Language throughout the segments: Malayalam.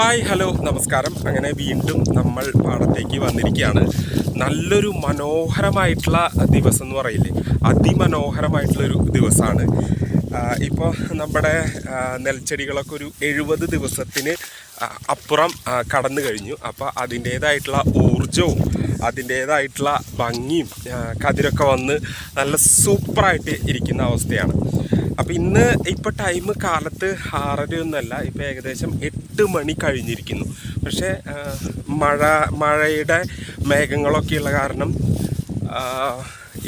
ഹായ് ഹലോ നമസ്കാരം. അങ്ങനെ വീണ്ടും നമ്മൾ പാടത്തേക്ക് വന്നിരിക്കുകയാണ്. നല്ലൊരു മനോഹരമായിട്ടുള്ള ദിവസം എന്ന് പറയില്ലേ? അതിമനോഹരമായിട്ടുള്ളൊരു ദിവസമാണ് ഇപ്പോൾ നമ്മുടെ നെൽച്ചെടികളൊക്കെ ഒരു എഴുപത് ദിവസത്തിന് അപ്പുറം കടന്നു കഴിഞ്ഞു. അപ്പോൾ അതിന്റേതായിട്ടുള്ള ഊർജവും അതിന്റേതായിട്ടുള്ള ഭംഗിയും കതിരൊക്കെ വന്ന് നല്ല സൂപ്പറായിട്ട് ഇരിക്കുന്ന അവസ്ഥയാണ്. അപ്പോൾ ഇന്ന് ഇപ്പോൾ ടൈം കാലത്ത് ആറരയൊന്നുമല്ല ഇപ്പോൾ ഏകദേശം എട്ട് മണി കഴിഞ്ഞിരിക്കുന്നു. പക്ഷേ മഴ മഴയുടെ മേഘങ്ങളൊക്കെയുള്ള കാരണം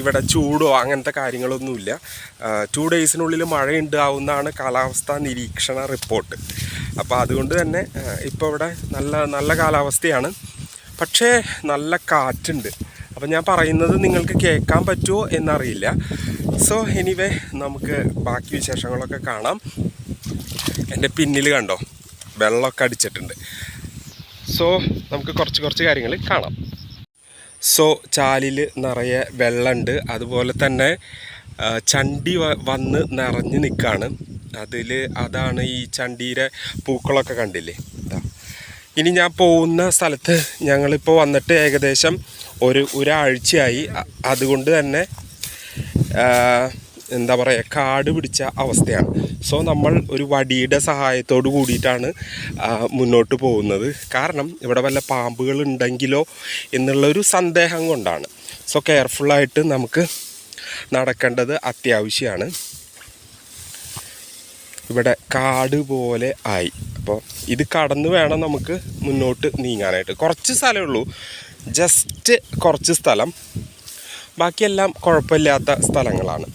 ഇവിടെ ചൂടോ അങ്ങനത്തെ കാര്യങ്ങളൊന്നുമില്ല. ടു ഡേയ്സിനുള്ളിൽ മഴ ഉണ്ടാവുന്നതാണ് കാലാവസ്ഥാ നിരീക്ഷണ റിപ്പോർട്ട്. അപ്പോൾ അതുകൊണ്ട് തന്നെ ഇപ്പോൾ ഇവിടെ നല്ല നല്ല കാലാവസ്ഥയാണ്. പക്ഷേ നല്ല കാറ്റുണ്ട്. അപ്പോൾ ഞാൻ പറയുന്നത് നിങ്ങൾക്ക് കേൾക്കാൻ പറ്റുമോ എന്നറിയില്ല. സോ എനിവേ നമുക്ക് ബാക്കി വിശേഷങ്ങളൊക്കെ കാണാം. എന്റെ പിന്നിൽ കണ്ടോ? വെള്ളമൊക്കെ അടിച്ചിട്ടുണ്ട്. സോ നമുക്ക് കുറച്ച് കുറച്ച് കാര്യങ്ങൾ കാണാം. സോ ചാലിൽ നിറയെ വെള്ളമുണ്ട്. അതുപോലെ തന്നെ ചണ്ടി വന്ന് നിറഞ്ഞ് നിൽക്കുകയാണ് അതിൽ അതാണ് ഈ ചണ്ടീരെ പൂക്കളൊക്കെ കണ്ടില്ലേ? ഇനി ഞാൻ പോകുന്ന സ്ഥലത്ത് ഞങ്ങളിപ്പോൾ വന്നിട്ട് ഏകദേശം ഒരു ഒരാഴ്ചയായി. അതുകൊണ്ട് തന്നെ എന്താ പറയുക കാട് പിടിച്ച അവസ്ഥയാണ്. സോ നമ്മൾ ഒരു വടിയുടെ സഹായത്തോട് കൂടിയിട്ടാണ് മുന്നോട്ട് പോകുന്നത്. കാരണം ഇവിടെ വല്ല പാമ്പുകൾ ഉണ്ടെങ്കിലോ എന്നുള്ളൊരു സന്ദേഹം കൊണ്ടാണ്. സോ കെയർഫുള്ളായിട്ട് നമുക്ക് നടക്കേണ്ടത് അത്യാവശ്യമാണ് ഇവിടെ കാട് പോലെ ആയി. അപ്പോൾ ഇത് കടന്നു വേണം നമുക്ക് മുന്നോട്ട് നീങ്ങാനായിട്ട്. കുറച്ച് സ്ഥലമേ ഉള്ളൂ. ജസ്റ്റ് കുറച്ച് സ്ഥലം. ബാക്കിയെല്ലാം കുഴപ്പമില്ലാത്ത സ്ഥലങ്ങളാണ്.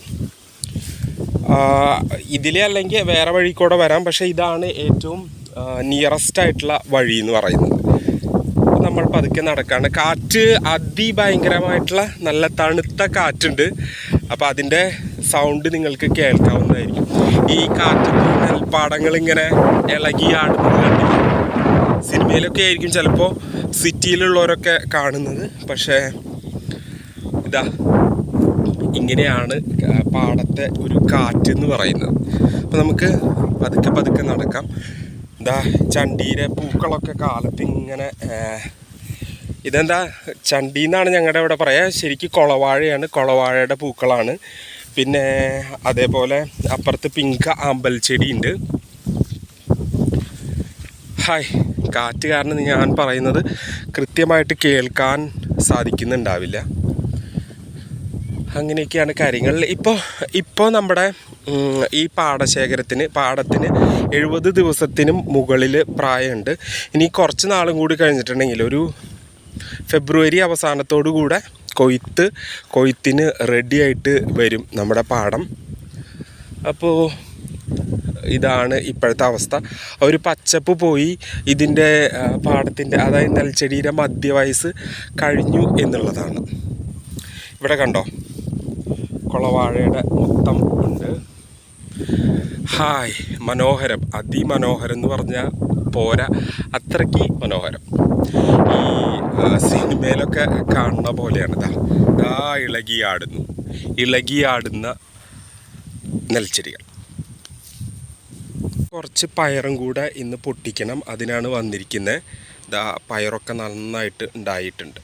ഇതിലെ അല്ലെങ്കിൽ വേറെ വഴി കൂടെ വരാം. പക്ഷേ ഇതാണ് ഏറ്റവും നിയറസ്റ്റ് ആയിട്ടുള്ള വഴി എന്ന് പറയുന്നത്. നമ്മൾ പതുക്കെ നടക്കാണ്. കാറ്റ് അതിഭയങ്കരമായിട്ടുള്ള നല്ല തണുത്ത കാറ്റുണ്ട്. അപ്പോൾ അതിന്റെ സൗണ്ട് നിങ്ങൾക്ക് കേൾക്കാവുന്നതായിരിക്കും. ഈ കാറ്റ് നെൽപ്പാടങ്ങൾ ഇങ്ങനെ ഇളകി ആടുന്നത് സിനിമയിലൊക്കെ ആയിരിക്കും ചിലപ്പോൾ സിറ്റിയിലുള്ളവരൊക്കെ കാണുന്നത്. പക്ഷേ ഇതാ. ഇങ്ങനെയാണ് പാടത്തെ ഒരു കാറ്റ് എന്ന് പറയുന്നത്. അപ്പോൾ നമുക്ക് പതുക്കെ പതുക്കെ നടക്കാം. എന്താ ചണ്ടിയിലെ പൂക്കളൊക്കെ കാലത്ത് ഇങ്ങനെ ഇതെന്താ? ചണ്ടി എന്നാണ് ഞങ്ങളുടെ ഇവിടെ പറയുക ശരിക്കും കുളവാഴയാണ്. കുളവാഴയുടെ പൂക്കളാണ്. പിന്നെ അതേപോലെ അപ്പുറത്ത് പിങ്ക് ആമ്പൽ ചെടിയുണ്ട്. ഹായ്. കാറ്റ് കാരണം ഞാൻ പറയുന്നത് കൃത്യമായിട്ട് കേൾക്കാൻ സാധിക്കുന്നുണ്ടാവില്ല. അങ്ങനെയൊക്കെയാണ് കാര്യങ്ങൾ. ഇപ്പോൾ ഇപ്പോൾ നമ്മുടെ ഈ പാടശേഖരത്തിന് പാടത്തിന് എഴുപത് ദിവസത്തിനും മുകളിൽ പ്രായമുണ്ട്. ഇനി കുറച്ച് നാളും കൂടി കഴിഞ്ഞിട്ടുണ്ടെങ്കിൽ ഒരു ഫെബ്രുവരി അവസാനത്തോടു കൂടെ കൊയ്ത്ത് കൊയ്ത്തിന് റെഡിയായിട്ട് വരും നമ്മുടെ പാടം. അപ്പോൾ ഇതാണ് ഇപ്പോഴത്തെ അവസ്ഥ. ഒരു പച്ചപ്പ് പോയി ഇതിന്റെ പാടത്തിന്റെ അതായത് നെൽച്ചെടിയുടെ മധ്യവയസ്സ് കഴിഞ്ഞു എന്നുള്ളതാണ്. ഇവിടെ കണ്ടോ? കുളവാഴയുടെ മൊത്തം ഉണ്ട്. ഹായ് മനോഹരം അതിമനോഹരം എന്ന് പറഞ്ഞാൽ പോരാ അത്രയ്ക്ക് മനോഹരം. ഈ സിനിമയിലൊക്കെ കാണുന്ന പോലെയാണ് ഇതാ ഇതാ ഇളകിയാടുന്നു. ഇളകിയാടുന്ന നെൽച്ചെടികൾ. കുറച്ച് പയറും കൂടെ ഇന്ന് പൊട്ടിക്കണം അതിനാണ് വന്നിരിക്കുന്നത് ഇതാ പയറൊക്കെ നന്നായിട്ട് ഉണ്ടായിട്ടുണ്ട്.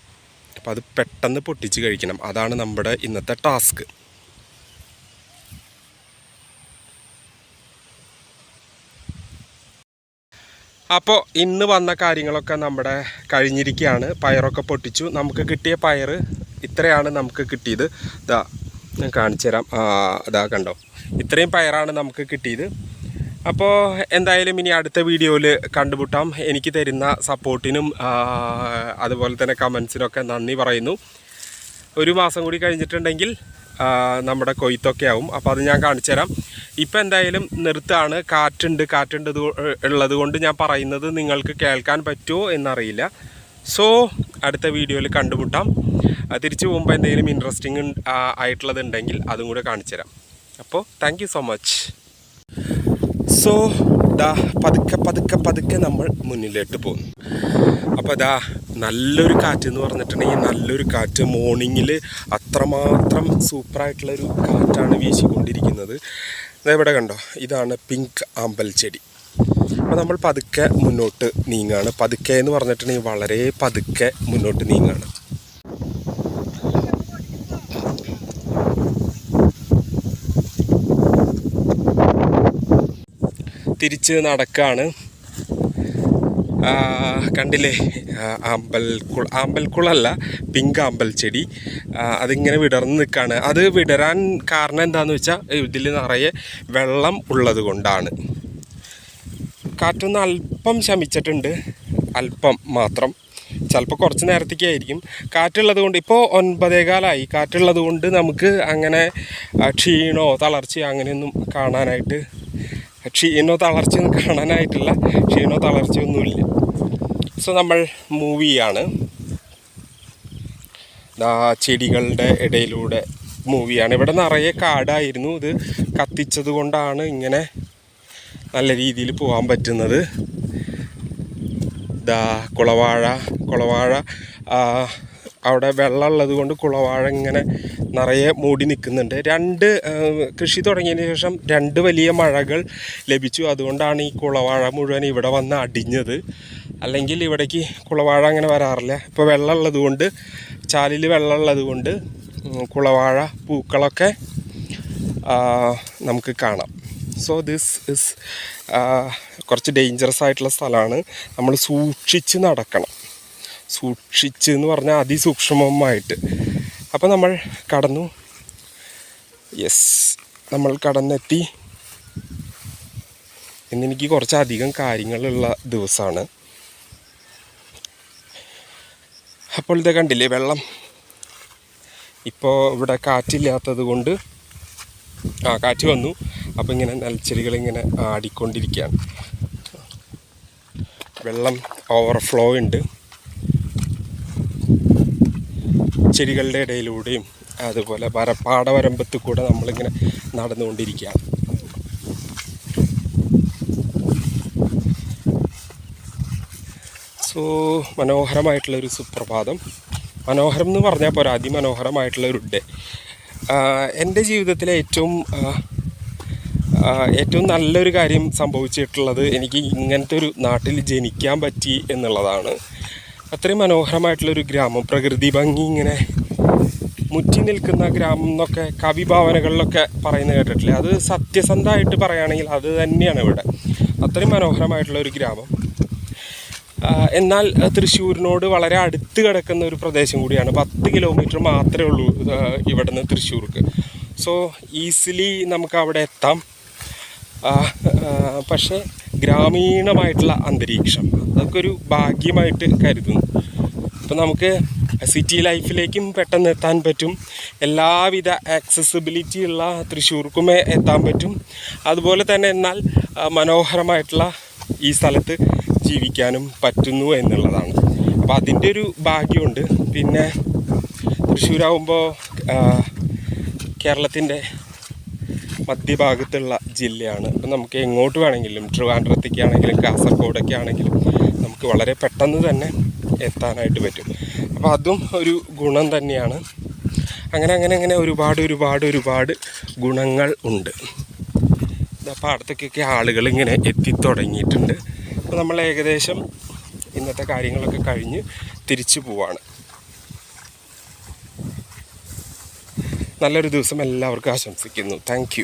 അപ്പോൾ അത് പെട്ടെന്ന് പൊട്ടിച്ച് കഴിക്കണം. അതാണ് നമ്മുടെ ഇന്നത്തെ ടാസ്ക്. അപ്പോൾ ഇന്ന് വന്ന കാര്യങ്ങളൊക്കെ നമ്മുടെ കഴിഞ്ഞിരിക്കുകയാണ്. പയറൊക്കെ പൊട്ടിച്ചു. നമുക്ക് കിട്ടിയ പയർ ഇത്രയാണ് നമുക്ക് കിട്ടിയത്. ഇതാ ഞാൻ കാണിച്ചു തരാം. ഇതാ കണ്ടോ? ഇത്രയും പയറാണ് നമുക്ക് കിട്ടിയത്. അപ്പോൾ എന്തായാലും ഇനി അടുത്ത വീഡിയോയിൽ കണ്ടുമുട്ടാം. എനിക്ക് തരുന്ന സപ്പോർട്ടിനും അതുപോലെ തന്നെ കമൻസിനൊക്കെ നന്ദി പറയുന്നു. ഒരു മാസം കൂടി കഴിഞ്ഞിട്ടുണ്ടെങ്കിൽ നമ്മുടെ കൊയ്ത്തൊക്കെ ആവും. അപ്പോൾ അത് ഞാൻ കാണിച്ചു തരാം. ഇപ്പം എന്തായാലും നിർത്താണ്. കാറ്റുണ്ട് കാറ്റുണ്ട് ഉള്ളത് കൊണ്ട് ഞാൻ പറയുന്നത് നിങ്ങൾക്ക് കേൾക്കാൻ പറ്റുമോ എന്നറിയില്ല. സോ അടുത്ത വീഡിയോയിൽ കണ്ടുമുട്ടാം. തിരിച്ചു പോകുമ്പോൾ എന്തെങ്കിലും ഇൻട്രസ്റ്റിംഗ് ആയിട്ടുള്ളതുണ്ടെങ്കിൽ അതും കൂടെ കാണിച്ചു തരാം. അപ്പോൾ താങ്ക് സോ മച്ച് സോ ദാ പതുക്കെ പതുക്കെ പതുക്കെ നമ്മൾ മുന്നിലോട്ട് പോകുന്നു. അപ്പോൾ ദാ നല്ലൊരു കാറ്റ് എന്ന് പറഞ്ഞിട്ടുണ്ടെങ്കിൽ നല്ലൊരു കാറ്റ്. മോർണിംഗിൽ അത്രമാത്രം സൂപ്പറായിട്ടുള്ളൊരു കാറ്റാണ് വീശിക്കൊണ്ടിരിക്കുന്നത്. ഇതെവിടെ കണ്ടോ? ഇതാണ് പിങ്ക് ആമ്പൽ ചെടി. അപ്പോൾ നമ്മൾ പതുക്കെ മുന്നോട്ട് നീങ്ങാണ്. പതുക്കെ എന്ന് പറഞ്ഞിട്ടുണ്ടെങ്കിൽ വളരെ പതുക്കെ മുന്നോട്ട് നീങ്ങാണ്. തിരിച്ച് നടക്കാണ്. ആ, കണ്ടില്ലേ? ആ, ആമ്പൽക്കുള ആമ്പൽക്കുളല്ല പിങ്ക് ആമ്പൽ ചെടി. അതിങ്ങനെ വിടർന്ന് നിൽക്കുകയാണ് അത് വിടരാൻ കാരണം എന്താണെന്ന് വെച്ചാൽ ഇതിൽ നിറയെ വെള്ളം ഉള്ളത് കൊണ്ടാണ്. കാറ്റൊന്ന് അല്പം ശമിച്ചിട്ടുണ്ട്. അല്പം മാത്രം. ചിലപ്പോൾ കുറച്ച് നേരത്തേക്കായിരിക്കും കാറ്റുള്ളത് കൊണ്ട് ഇപ്പോൾ ഒൻപതേകാലായി. കാറ്റുള്ളത് കൊണ്ട് നമുക്ക് അങ്ങനെ ക്ഷീണോ തളർച്ചയോ അങ്ങനെയൊന്നും കാണാനായിട്ട് ക്ഷീണോ തളർച്ചയൊന്നും കാണാനായിട്ടില്ല. ക്ഷീണോ തളർച്ചയൊന്നുമില്ല. സോ നമ്മൾ മൂവ് ചെയ്യാണ്. ചെടികളുടെ ഇടയിലൂടെ മൂവ് ചെയ്യാണ്. ഇവിടെ നിറയെ കാടായിരുന്നു. ഇത് കത്തിച്ചത് കൊണ്ടാണ് ഇങ്ങനെ നല്ല രീതിയിൽ പോകാൻ പറ്റുന്നത്. ദാ കുളവാഴ കുളവാഴ അവിടെ വെള്ളമുള്ളത് കൊണ്ട് കുളവാഴ ഇങ്ങനെ നിറയെ മൂടി നിൽക്കുന്നുണ്ട്. രണ്ട് കൃഷി തുടങ്ങിയതിന് ശേഷം രണ്ട് വലിയ മഴകൾ ലഭിച്ചു. അതുകൊണ്ടാണ് ഈ കുളവാഴ മുഴുവൻ ഇവിടെ വന്ന് അടിഞ്ഞത്. അല്ലെങ്കിൽ ഇവിടേക്ക് കുളവാഴ അങ്ങനെ വരാറില്ല. ഇപ്പോൾ വെള്ളമുള്ളത് കൊണ്ട് ചാലിൽ വെള്ളമുള്ളത് കൊണ്ട് കുളവാഴ പൂക്കളൊക്കെ നമുക്ക് കാണാം. സോ ദിസ് ഇസ് കുറച്ച് ഡേഞ്ചറസ് ആയിട്ടുള്ള സ്ഥലമാണ്. നമ്മൾ സൂക്ഷിച്ച് നടക്കണം. സൂക്ഷിച്ച് എന്ന് പറഞ്ഞാൽ അതിസൂക്ഷ്മമായിട്ട്. അപ്പോൾ നമ്മൾ കടന്നു. യെസ് നമ്മൾ കടന്നെത്തി. ഇന്നെനിക്ക് കുറച്ചധികം കാര്യങ്ങളുള്ള ദിവസമാണ് അപ്പോൾ ഇത് കണ്ടില്ലേ വെള്ളം? ഇപ്പോൾ ഇവിടെ കാറ്റില്ലാത്തത് കൊണ്ട് ആ കാറ്റ് വന്നു. അപ്പോൾ ഇങ്ങനെ നെൽച്ചെടികൾ ഇങ്ങനെ ആടിക്കൊണ്ടിരിക്കുകയാണ്. വെള്ളം ഓവർഫ്ലോ ഉണ്ട്. ചെടികളുടെ ഇടയിലൂടെയും അതുപോലെ വര പാടവരമ്പത്ത് കൂടെ നമ്മളിങ്ങനെ നടന്നുകൊണ്ടിരിക്കുകയാണ്. സോ മനോഹരമായിട്ടുള്ളൊരു സുപ്രഭാതം. മനോഹരം എന്ന് പറഞ്ഞാൽ പോരാ അതിമനോഹരമായിട്ടുള്ള ഒരു ഡേ എന്റെ ജീവിതത്തിലെ ഏറ്റവും ഏറ്റവും നല്ലൊരു കാര്യം സംഭവിച്ചിട്ടുള്ളത് എനിക്ക് ഇങ്ങനത്തെ ഒരു നാട്ടിൽ ജനിക്കാൻ പറ്റി എന്നുള്ളതാണ്. അത്രയും മനോഹരമായിട്ടുള്ളൊരു ഗ്രാമം. പ്രകൃതി ഭംഗി ഇങ്ങനെ മുറ്റി നിൽക്കുന്ന ഗ്രാമം എന്നൊക്കെ കവിഭാവനകളിലൊക്കെ പറയുന്നത് കേട്ടിട്ടില്ലേ? അത് സത്യസന്ധമായിട്ട് പറയുകയാണെങ്കിൽ അത് തന്നെയാണ് ഇവിടെ. അത്രയും മനോഹരമായിട്ടുള്ള ഒരു ഗ്രാമം. എന്നാൽ തൃശ്ശൂരിനോട് വളരെ അടുത്ത് കിടക്കുന്ന ഒരു പ്രദേശം കൂടിയാണ്. പത്ത് കിലോമീറ്റർ മാത്രമേ ഉള്ളൂ ഇവിടുന്ന് തൃശ്ശൂർക്ക്. സോ ഈസിലി നമുക്ക് അവിടെ എത്താം. പക്ഷേ ഗ്രാമീണമായിട്ടുള്ള അന്തരീക്ഷം അതൊക്കെ ഒരു ഭാഗ്യമായിട്ട് കരുതുന്നു. അപ്പം നമുക്ക് സിറ്റി ലൈഫിലേക്കും പെട്ടെന്ന് എത്താൻ പറ്റും. എല്ലാവിധ ആക്സസിബിലിറ്റി ഉള്ള തൃശ്ശൂർക്കും എത്താൻ പറ്റും. അതുപോലെ തന്നെ എന്നാൽ മനോഹരമായിട്ടുള്ള ഈ സ്ഥലത്ത് ജീവിക്കാനും പറ്റുന്നു എന്നുള്ളതാണ്. അപ്പോൾ അതിന്റെ ഒരു ഭാഗ്യമുണ്ട്. പിന്നെ തൃശ്ശൂരാകുമ്പോൾ കേരളത്തിന്റെ മധ്യഭാഗത്തുള്ള ജില്ലയാണ്. അപ്പം നമുക്ക് എങ്ങോട്ട് വേണമെങ്കിലും ട്രിവാൻഡ്രത്തേക്ക് ആണെങ്കിലും കാസർഗോഡൊക്കെ ആണെങ്കിലും നമുക്ക് വളരെ പെട്ടെന്ന് തന്നെ എത്താനായിട്ട് പറ്റും. അപ്പോൾ അതും ഒരു ഗുണം തന്നെയാണ്. അങ്ങനെ അങ്ങനെ അങ്ങനെ ഒരുപാട് ഒരുപാട് ഒരുപാട് ഗുണങ്ങൾ ഉണ്ട്. അപ്പോൾ അടുത്തേക്കൊക്കെ ആളുകൾ ഇങ്ങനെ എത്തിത്തുടങ്ങിയിട്ടുണ്ട് അപ്പോൾ നമ്മൾ ഏകദേശം ഇന്നത്തെ കാര്യങ്ങളൊക്കെ കഴിഞ്ഞ് തിരിച്ചു പോവാണ്. നല്ലൊരു ദിവസം എല്ലാവർക്കും ആശംസിക്കുന്നു. താങ്ക്